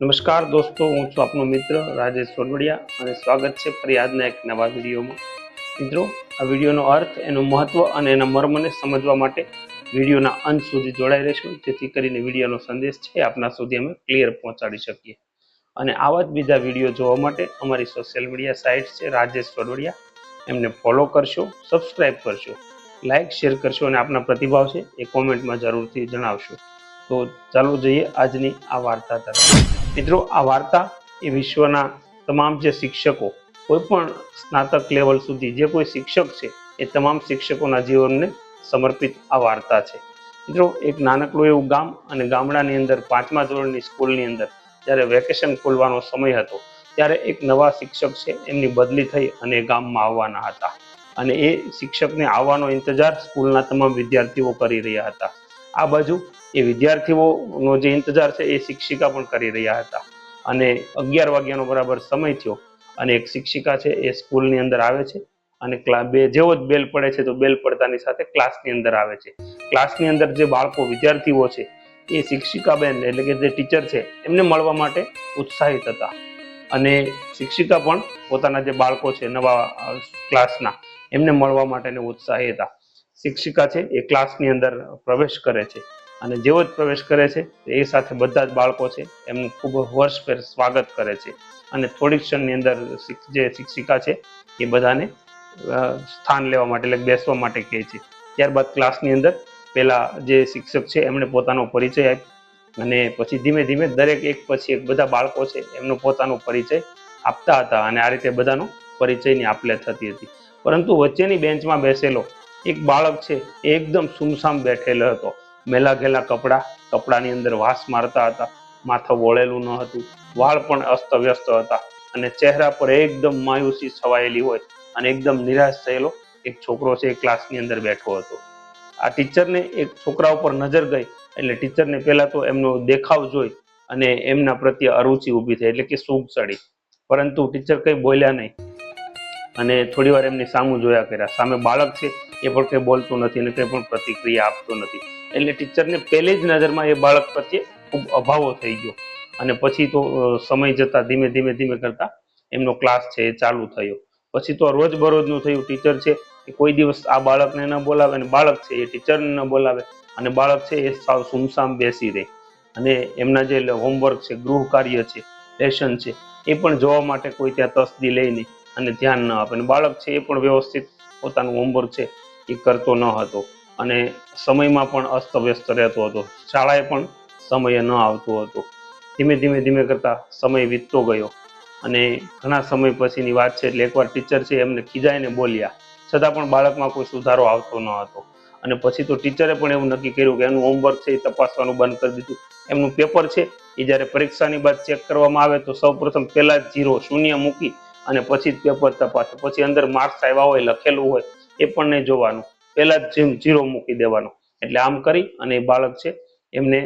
નમસ્કાર દોસ્તો, હું છું આપનો મિત્ર રાજેશ સોનવડિયા અને સ્વાગત છે ફરિયાદના એક નવા વિડીયોમાં. મિત્રો, આ વિડીયોનો અર્થ, એનું મહત્વ અને એના મર્મને સમજવા માટે વિડીયોના અંત સુધી જોડાઈ રહેશું, જેથી કરીને વિડીયોનો સંદેશ છે આપના સુધી અમે ક્લિયર પહોંચાડી શકીએ. અને આવા જ બીજા વીડિયો જોવા માટે અમારી સોશિયલ મીડિયા સાઇટ છે રાજેશ સોનવડિયા. એમને ફોલો કરશો, સબસ્ક્રાઇબ કરશો, લાઇક, શેર કરશો અને આપના પ્રતિભાવ છે એ કોમેન્ટમાં જરૂરથી જણાવશો. તો ચાલો જઈએ આજની આ વાર્તા તરફ. મિત્રો, આ વાર્તા એ વિશ્વના તમામ જે શિક્ષકો કોઈ પણ સ્નાતક લેવલ સુધી જે કોઈ શિક્ષક છે, એ તમામ શિક્ષકોના જીવનને સમર્પિત આ વાર્તા છે. મિત્રો, એક નાનકડું એવું ગામ અને ગામડાની અંદર, પાંચમા ધોરણની સ્કૂલની અંદર, જ્યારે વેકેશન ખોલવાનો સમય હતો, ત્યારે એક નવા શિક્ષક છે, એમની બદલી થઈ અને ગામમાં આવવાના હતા. અને એ શિક્ષકને આવવાનો ઇંતજાર સ્કૂલના તમામ વિદ્યાર્થીઓ કરી રહ્યા હતા. આ બાજુ એ વિદ્યાર્થીઓનો જે ઇંતજાર છે એ શિક્ષિકા પણ કરી રહ્યા હતા. અને અગિયાર વાગ્યાનો બરાબર સમય થયો અને એક શિક્ષિકા છે એ સ્કૂલની અંદર આવે છે અને બે જેવો જ બેલ પડે છે તો બેલ પડતાની સાથે ક્લાસની અંદર આવે છે. ક્લાસની અંદર જે બાળકો, વિદ્યાર્થીઓ છે એ શિક્ષિકા બેન એટલે કે જે ટીચર છે એમને મળવા માટે ઉત્સાહિત હતા. અને શિક્ષિકા પણ પોતાના જે બાળકો છે નવા ક્લાસના એમને મળવા માટેને ઉત્સાહી હતા. શિક્ષિકા છે, એ ક્લાસની અંદર પ્રવેશ કરે છે. અને જેવો જ પ્રવેશ કરે છે, એ સાથે બધા જ બાળકો છે, એમનું ખૂબ હર્ષભેર સ્વાગત કરે છે. અને થોડીક ક્ષણની અંદર જે શિક્ષિકા છે, એ બધાને સ્થાન લેવા માટે, એટલે બેસવા માટે કહે છે. ત્યારબાદ ક્લાસની અંદર પહેલા જે શિક્ષક છે, એમણે પોતાનો પરિચય આપ્યો. અને પછી ધીમે ધીમે દરેક એક પછી એક બધા બાળકો છે, એમનો પોતાનો પરિચય આપતા હતા. અને આ રીતે બધાનો પરિચયની આપલે થતી હતી. પરંતુ વચ્ચેની બેન્ચમાં બેસેલો એક બાળક છે એકદમ સુમસામ બેઠેલો હતો. મેલા ઘેલા કપડાં, કપડાની અંદર વાસ મારતા હતા. માથું વળેલું ન હતું. વાળ પણ અસ્તવ્યસ્ત હતા અને ચહેરા પર એકદમ માયુસી છવાયેલી હોય અને એકદમ નિરાશ થયેલો એક છોકરો છે, એ ક્લાસની અંદર બેઠો હતો. આ ટીચરને એક છોકરા ઉપર નજર ગઈ એટલે ટીચરને પહેલા તો એમનો દેખાવ જોઈ અને એમના પ્રત્યે અરુચિ ઊભી થઈ એટલે કે સૂગ ચડી. પરંતુ ટીચર કંઈ બોલ્યા નહીં અને થોડી વાર એમની સામું જોયા કર્યા. સામે બાળક છે એ પણ કંઈ બોલતું નથી અને કંઈ પણ પ્રતિક્રિયા આપતો નથી. એટલે ટીચરને પહેલી જ નજરમાં એ બાળક પ્રત્યે ખૂબ અભાવો થઈ ગયો. અને પછી તો સમય જતા ધીમે ધીમે ધીમે કરતા એમનો ક્લાસ છે એ ચાલુ થયો. પછી તો રોજ બરોજનું થયું. ટીચર છે એ કોઈ દિવસ આ બાળકને ન બોલાવે અને બાળક છે એ ટીચરને ન બોલાવે. અને બાળક છે એ સાવ સુમસામ બેસી રહે. અને એમના જે હોમવર્ક છે, ગૃહ કાર્ય છે લેશન છે, એ પણ જોવા માટે કોઈ ત્યાં તસદી લઈને અને ધ્યાન ન આપે. અને બાળક છે એ પણ વ્યવસ્થિત પોતાનું હોમવર્ક છે એ કરતો ન હતો. અને સમયમાં પણ અસ્તવ્યસ્ત રહેતો હતો. શાળાએ પણ સમયે ન આવતો હતો. ધીમે ધીમે ધીમે કરતા સમય વીતતો ગયો. અને ઘણા સમય પછીની વાત છે, એટલે એકવાર ટીચર છે એમને ખીજાઈને બોલ્યા. છતાં પણ બાળકમાં કોઈ સુધારો આવતો ન હતો. અને પછી તો ટીચરે પણ એવું નક્કી કર્યું કે એનું હોમવર્ક છે એ તપાસવાનું બંધ કરી દીધું. એમનું પેપર છે, એ જ્યારે પરીક્ષાની બાદ ચેક કરવામાં આવે તો સૌપ્રથમ પહેલા જ જીરો શૂન્ય મૂકી અને પછી જ પેપર તપાસે. પછી અંદર માર્ક્સ આવ્યા હોય, લખેલું હોય એ પણ નહીં જોવાનું. પહેલા જ જીરો મૂકી દેવાનો. એટલે આમ કરી અને એ બાળક છે એમને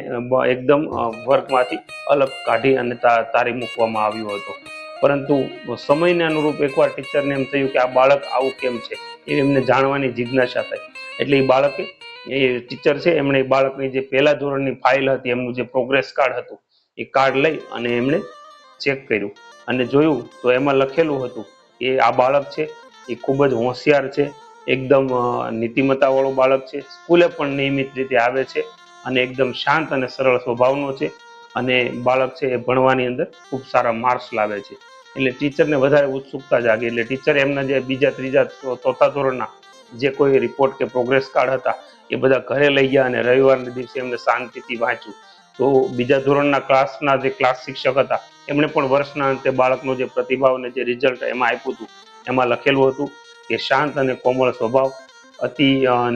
એકદમ વર્કમાંથી અલગ કાઢી અને તારી મૂકવામાં આવ્યો હતો. પરંતુ સમયને અનુરૂપ એકવાર ટીચરને એમ થયું કે આ બાળક આવું કેમ છે? એ એમને જાણવાની જિજ્ઞાસા થઈ. એટલે એ બાળકે, એ ટીચર છે એમણે એ બાળકની જે પહેલા ધોરણની ફાઇલ હતી, એમનું જે પ્રોગ્રેસ કાર્ડ હતું, એ કાર્ડ લઈ અને એમણે ચેક કર્યું. અને જોયું તો એમાં લખેલું હતું કે આ બાળક છે એ ખૂબ જ હોશિયાર છે એકદમ નીતિમત્તાવાળું બાળક છે. સ્કૂલે પણ નિયમિત રીતે આવે છે અને એકદમ શાંત અને સરળ સ્વભાવનો છે અને બાળક છે એ ભણવાની અંદર ખૂબ સારા માર્ક્સ લાવે છે. એટલે ટીચરને વધારે ઉત્સુકતા જાગી. એટલે ટીચર એમના જે બીજા ત્રીજા ચોથા ધોરણના જે કોઈ રિપોર્ટ કે પ્રોગ્રેસ કાર્ડ હતા એ બધા ઘરે લઈ ગયા અને રવિવારના દિવસે એમને શાંતિથી વાંચ્યું. તો બીજા ધોરણના ક્લાસના જે ક્લાસ શિક્ષક હતા એમણે પણ વર્ષના અંતે બાળકનો જે પ્રતિભાવ અને જે રિઝલ્ટ એમાં આપ્યું હતું, એમાં લખેલું હતું. કે શાંત અને કોમળ સ્વભાવ, અતિ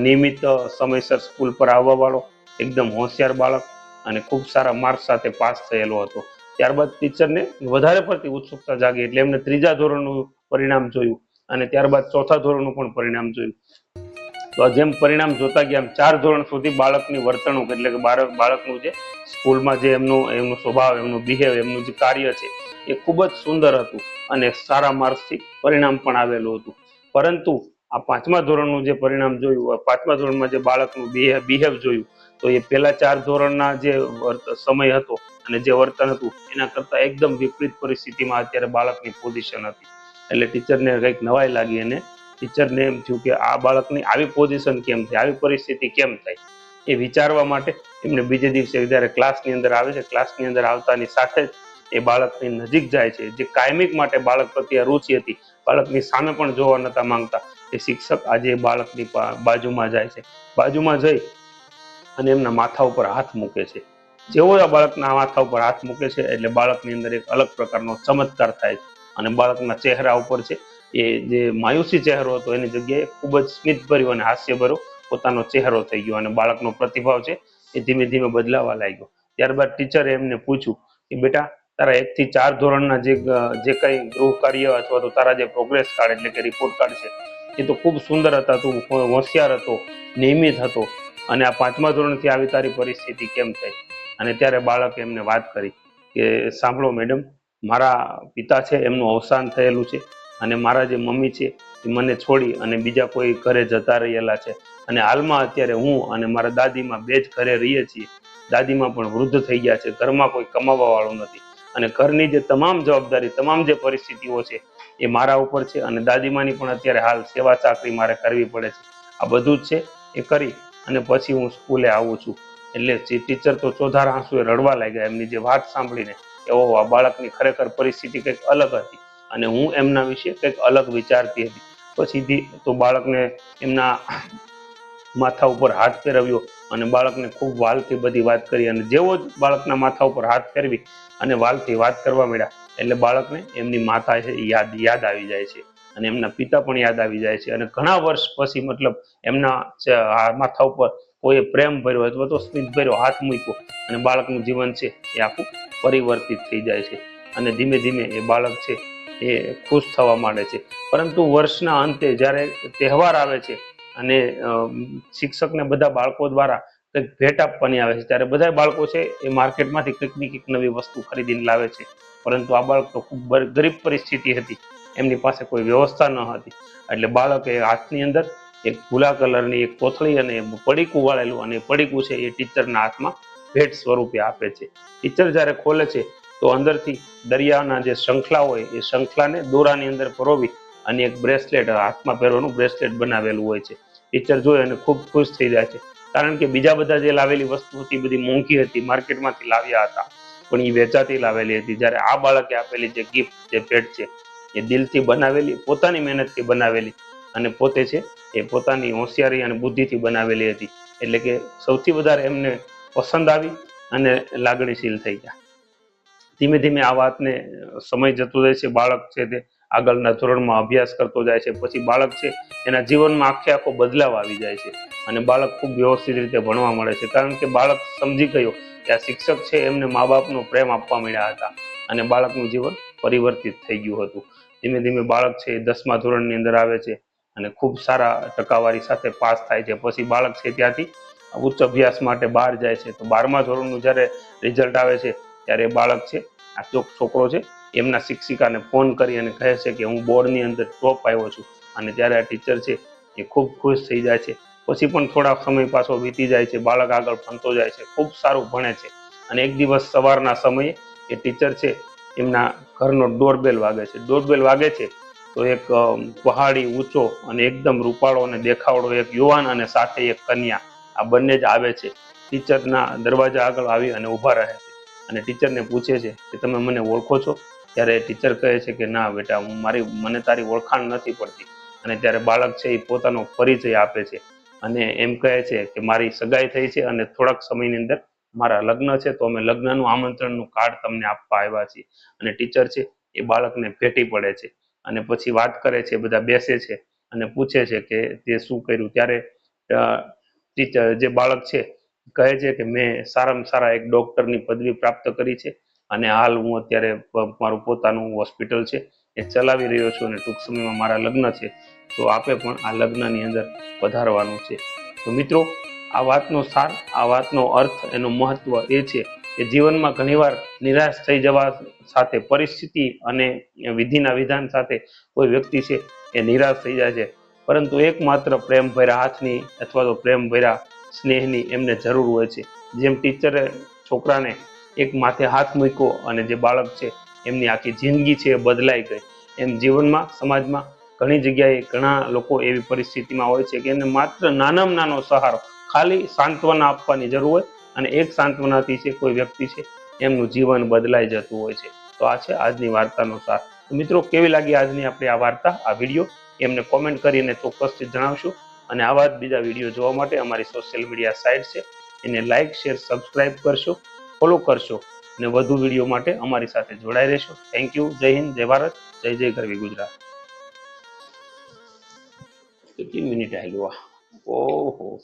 નિયમિત સમયસર સ્કૂલ પર આવવા વાળો એકદમ હોશિયાર બાળક અને ખૂબ સારા માર્ક્સ સાથે પાસ થયેલો હતો. ત્યારબાદ ટીચરને વધારે પડતી ઉત્સુકતા જાગી એટલે એમને ત્રીજા ધોરણનું પરિણામ જોયું અને ત્યારબાદ ચોથા ધોરણનું પણ પરિણામ જોયું. તો જેમ પરિણામ જોતા ગયા ચાર ધોરણ સુધી બાળકની વર્તણૂક એટલે કે બાળક, બાળકનું જે સ્કૂલમાં જે એમનું, એમનો સ્વભાવ, એમનું બિહેવ, એમનું જે કાર્ય છે એ ખૂબ જ સુંદર હતું અને સારા માર્ક્સથી પરિણામ પણ આવેલું હતું. પરંતુ આ પાંચમા ધોરણનું જે પરિણામ જોયું પાંચમા ધોરણમાં જે બાળકનું બિહેવ જોયું, તો એ પહેલા ચાર ધોરણના જે સમય હતો અને જે વર્તન હતું, એના કરતા એકદમ વિપરીત પરિસ્થિતિમાં અત્યારે બાળકની પોઝિશન હતી. એટલે ટીચરને કંઈક નવાઈ લાગી અને ટીચરને એમ થયું કે આ બાળકની આવી પોઝિશન કેમ થઈ આવી પરિસ્થિતિ કેમ થઈ એ વિચારવા માટે એમને બીજે દિવસે જ્યારે ક્લાસની અંદર આવે છે, ક્લાસની અંદર આવતાની સાથે જ એ બાળકની નજીક જાય છે. જે કાયમિક માટે બાળક પ્રત્યે રુચિ હતી બાળકની સામે પણ જોવા નતા માંગતા. એ શિક્ષક આજે બાળકની બાજુમાં જાય છે. બાજુમાં જઈ અને એમના માથા ઉપર હાથ મૂકે છે. જેવો આ બાળકના માથા ઉપર હાથ મૂકે છે, એટલે બાળકની અંદર એક અલગ પ્રકારનો ચમત્કાર થાય છે. અને બાળકના ચહેરા ઉપર છે, એ જે માયુસી ચહેરો હતો, એની જગ્યાએ ખૂબ જ સ્મિતભર્યો અને હાસ્યભર્યો પોતાનો ચહેરો થઈ ગયો અને બાળકનો પ્રતિભાવ છે, એ ધીમે ધીમે બદલાવા લાગ્યો. ત્યારબાદ ટીચરે એમને પૂછ્યું કે, બેટા તારા એક થી ચાર ધોરણના જે જે કઈ ગૃહ કાર્ય અથવા તો તારા જે પ્રોગ્રેસ કાર્ડ એટલે કે રિપોર્ટ કાર્ડ છે, એ તો ખૂબ સુંદર હતા, તું હોશિયાર હતો, નિયમિત હતો અને આ પાંચમા ધોરણથી આવી તારી પરિસ્થિતિ કેમ થઈ? અને ત્યારે બાળકે એમને વાત કરી કે, સાંભળો મેડમ મારા પિતા છે, એમનું અવસાન થયેલું છે અને મારા જે મમ્મી છે, એ મને છોડી અને બીજા કોઈ ઘરે જતા રહેલા છે. અને હાલમાં અત્યારે હું અને મારા દાદીમાં બે જ ઘરે રહીએ છીએ. દાદીમાં પણ વૃદ્ધ થઈ ગયા છે, ઘરમાં કોઈ કમાવા વાળું નથી. અને ઘરની જે તમામ જવાબદારી, તમામ જે પરિસ્થિતિઓ છે, એ મારા ઉપર છે અને દાદીમાની પણ અત્યારે હાલ સેવા ચાકરી મારે કરવી પડે છે. આ બધું જ છે, એ કરી અને પછી હું સ્કૂલે આવું છું. એટલે જે ટીચર તો ચોધાર આંસુએ રડવા લાગ્યા, એમની જે વાત સાંભળીને ઓહો, આ બાળકની ખરેખર પરિસ્થિતિ કંઈક અલગ હતી અને હું એમના વિશે કંઈક અલગ વિચારતી હતી. પછીથી તો બાળકને એમના માથા ઉપર હાથ ફેરવ્યો અને બાળકને ખૂબ વાલથી બધી વાત કરી અને જેવો જ બાળકના માથા ઉપર હાથ ફેરવી અને વાલથી વાત કરવા મળ્યા એટલે બાળકને એમની માતા છે યાદ યાદ આવી જાય છે અને એમના પિતા પણ યાદ આવી જાય છે અને ઘણા વર્ષ પછી મતલબ એમના માથા ઉપર કોઈએ પ્રેમ ભર્યો અથવા તો સ્મિત ભર્યો, હાથ મૂક્યો અને બાળકનું જીવન છે એ આખું પરિવર્તિત થઈ જાય છે અને ધીમે ધીમે એ બાળક છે એ ખુશ થવા માંડે છે. પરંતુ વર્ષના અંતે જ્યારે તહેવાર આવે છે અને શિક્ષકને બધા બાળકો દ્વારા કંઈક ભેટ આપવાની આવે છે. ત્યારે બધા બાળકો છે એ માર્કેટમાંથી કંઈક ને કંઈક નવી વસ્તુ ખરીદીને લાવે છે. પરંતુ આ બાળક તો ખૂબ ગરીબ પરિસ્થિતિ હતી. એમની પાસે કોઈ વ્યવસ્થા ન હતી. એટલે બાળકે હાથની અંદર એક ભૂલા કલરની એક કોથળી અને પડીકું વાળેલું અને પડીકું છે એ ટીચરના હાથમાં ભેટ સ્વરૂપે આપે છે. ટીચર જ્યારે ખોલે છે તો અંદરથી દરિયાના જે શંખલા હોય એ શંખલાને દોરાની અંદર પરોવી અને એક બ્રેસલેટ, હાથમાં પહેરવાનું બ્રેસલેટ બનાવેલું હોય છે. ટીચર જોઈ અને ખૂબ ખુશ થઈ જાય છે. કારણ કે બીજા બધા જે લાવેલી વસ્તુ હતી, બધી મોંઘી હતી, માર્કેટમાંથી લાવ્યા હતા. પણ એ વેચાતી લાવેલી હતી. જ્યારે આ બાળકે આપેલી જે ગિફ્ટ જે ભેટ છે, એ દિલથી બનાવેલી, પોતાની મહેનતથી બનાવેલી અને પોતે છે, એ પોતાની હોશિયારી અને બુદ્ધિથી બનાવેલી હતી. એટલે કે સૌથી વધારે એમને પસંદ આવી અને લાગણીશીલ થઈ ગયા. ધીમે ધીમે આ વાતને સમય જતો જાય છે, બાળક છે તે આગળના ધોરણમાં અભ્યાસ કરતો જાય છે, પછી બાળક છે, એના જીવનમાં આખે આખો બદલાવ આવી જાય છે અને બાળક ખૂબ વ્યવસ્થિત રીતે ભણવા મળે છે. કારણ કે બાળક સમજી ગયો કે આ શિક્ષક છે, એમને મા બાપનો પ્રેમ આપવા મળ્યા હતા અને બાળકનું જીવન પરિવર્તિત થઈ ગયું હતું. ધીમે ધીમે બાળક છે એ દસમા ધોરણની અંદર આવે છે અને ખૂબ સારા ટકાવારી સાથે પાસ થાય છે. પછી બાળક છે ત્યાંથી ઉચ્ચ અભ્યાસ માટે બહાર જાય છે. તો બારમા ધોરણનું જ્યારે રિઝલ્ટ આવે છે, ત્યારે બાળક છે, આ છોકરો છે એમના શિક્ષિકાને ફોન કરી અને કહે છે કે હું બોર્ડની અંદર ટોપ આવ્યો છું અને ત્યારે આ ટીચર છે એ ખૂબ ખુશ થઈ જાય છે. પછી પણ થોડા સમય પાછો વીતી જાય છે, બાળક આગળ ભણતો જાય છે, ખૂબ સારું ભણે છે. અને એક દિવસ સવારના સમયે એ ટીચર છે એમના ઘરનો ડોરબેલ વાગે છે. ડોરબેલ વાગે છે તો એક પહાડી ઊંચો અને એકદમ રૂપાળો અને દેખાવડો એક યુવાન અને સાથે એક કન્યા આ બંને જ આવે છે. ટીચરના દરવાજા આગળ આવી અને ઊભા રહે છે. અને ટીચરને પૂછે છે કે તમે મને ઓળખો છો? ત્યારે ટીચર કહે છે કે, ના બેટા, હું મારી, મને તારી ઓળખાણ નથી પડતી. અને ત્યારે બાળક છે એ પોતાનો પરિચય આપે છે. અને એમ કહે છે કે, મારી સગાઈ થઈ છે અને થોડાક સમયની અંદર મારા લગ્ન છે, તો અમે લગ્નનું આમંત્રણનું કાર્ડ તમને આપવા આવ્યા છીએ. અને ટીચર છે એ બાળકને ભેટી પડે છે. અને પછી વાત કરે છે, બધા બેસે છે અને પૂછે છે કે, તે શું કર્યું? ત્યારે ટીચર જે બાળક છે, કહે છે કે, મેં સારામાં સારા એક ડોક્ટરની પદવી પ્રાપ્ત કરી છે. અને હાલ હું અત્યારે મારું પોતાનું હોસ્પિટલ છે, એ ચલાવી રહ્યો છું અને ટૂંક સમયમાં મારા લગ્ન છે, તો આપે પણ આ લગ્નની અંદર પધારવાનું છે. તો મિત્રો, આ વાતનો સાર, આ વાતનો અર્થ, એનું મહત્વ એ છે કે જીવનમાં ઘણીવાર નિરાશ થઈ જવા સાથે, પરિસ્થિતિ અને વિધિના વિધાન સાથે કોઈ વ્યક્તિ છે એ નિરાશ થઈ જાય છે. પરંતુ એકમાત્ર પ્રેમ ભર્યા હાથની અથવા તો પ્રેમ ભર્યા સ્નેહની એમને જરૂર હોય છે. જેમ ટીચરે છોકરાને એક માથે હાથ મૂક્યો અને જે બાળક છે, એમની આખી જિંદગી છે એ બદલાઈ ગઈ. એમ જીવનમાં, સમાજમાં ઘણી જગ્યાએ ઘણા લોકો એવી પરિસ્થિતિમાં હોય છે કે એને માત્ર નાનામાં નાનો સહારો, ખાલી સાંત્વના આપવાની જરૂર હોય અને એક સાંત્વનાથી છે કોઈ વ્યક્તિ છે, એમનું જીવન બદલાઈ જતું હોય છે. તો આ છે આજની વાર્તાનો સાર. મિત્રો, કેવી લાગી આજની આપણી આ વાર્તા, આ વીડિયો? એમને કોમેન્ટ કરીને ચોક્કસથી જણાવશું. અને આવા જ બીજા વીડિયો જોવા માટે અમારી સોશિયલ મીડિયા સાઇટ છે. એને લાઇક, શેર, સબસ્ક્રાઇબ કરશો. ફોલો કરશો અને વધુ વીડિયો માટે અમારી સાથે જોડાઈ રહેશો. થેન્ક યુ જય હિન્દ, જય ભારત, જય જય ગરવી ગુજરાત. કેટલી મિનિટ આવી ઓહો.